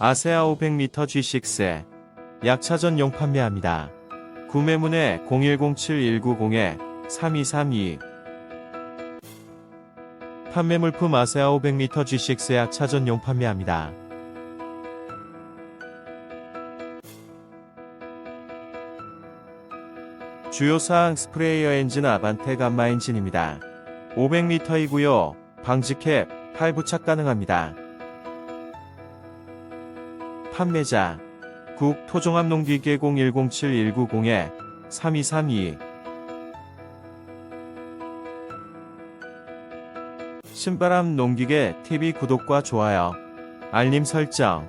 아세아 500m G6 약차전 용 판매합니다. 구매문의 0107-190-3232 판매 물품 아세아 500m G6 약차전용 판매합니다. 주요 사항 스프레이어 엔진 아반떼 감마 엔진입니다. 500m이고요. 방지캡, 팔 부착 가능합니다. 판매자 국 토종합 농기계 0107-190-3232 신바람 농기계 TV 구독과 좋아요, 알림 설정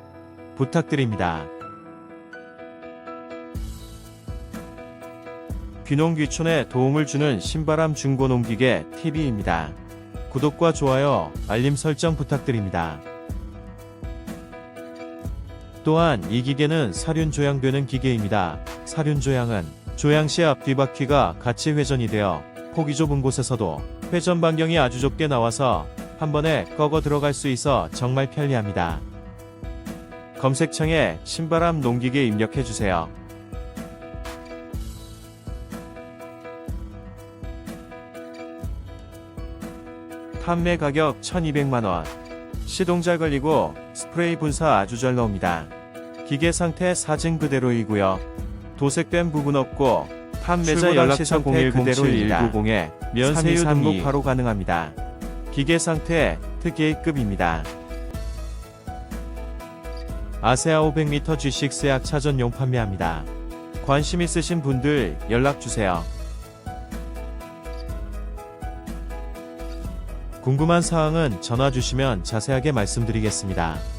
부탁드립니다. 귀농귀촌에 도움을 주는 신바람 중고농기계 TV입니다. 구독과 좋아요, 알림 설정 부탁드립니다. 또한 이 기계는 사륜 조향되는 기계입니다. 사륜 조향은 조향 시 앞 뒷바퀴가 같이 회전이 되어 폭이 좁은 곳에서도 회전 반경이 아주 좁게 나와서 한 번에 꺾어 들어갈 수 있어 정말 편리합니다. 검색창에 신바람 농기계 입력해 주세요. 판매 가격 1200만원. 시동 잘 걸리고 스프레이 분사 아주 잘 나옵니다. 기계 상태 사진 그대로이고요. 도색된 부분 없고 판매자 연락처 0107190에 면세유 등록 바로 가능합니다. 기계 상태 특예급입니다. 아세아 500m G6 약차전용 판매합니다. 관심 있으신 분들 연락 주세요. 궁금한 사항은 전화 주시면 자세하게 말씀드리겠습니다.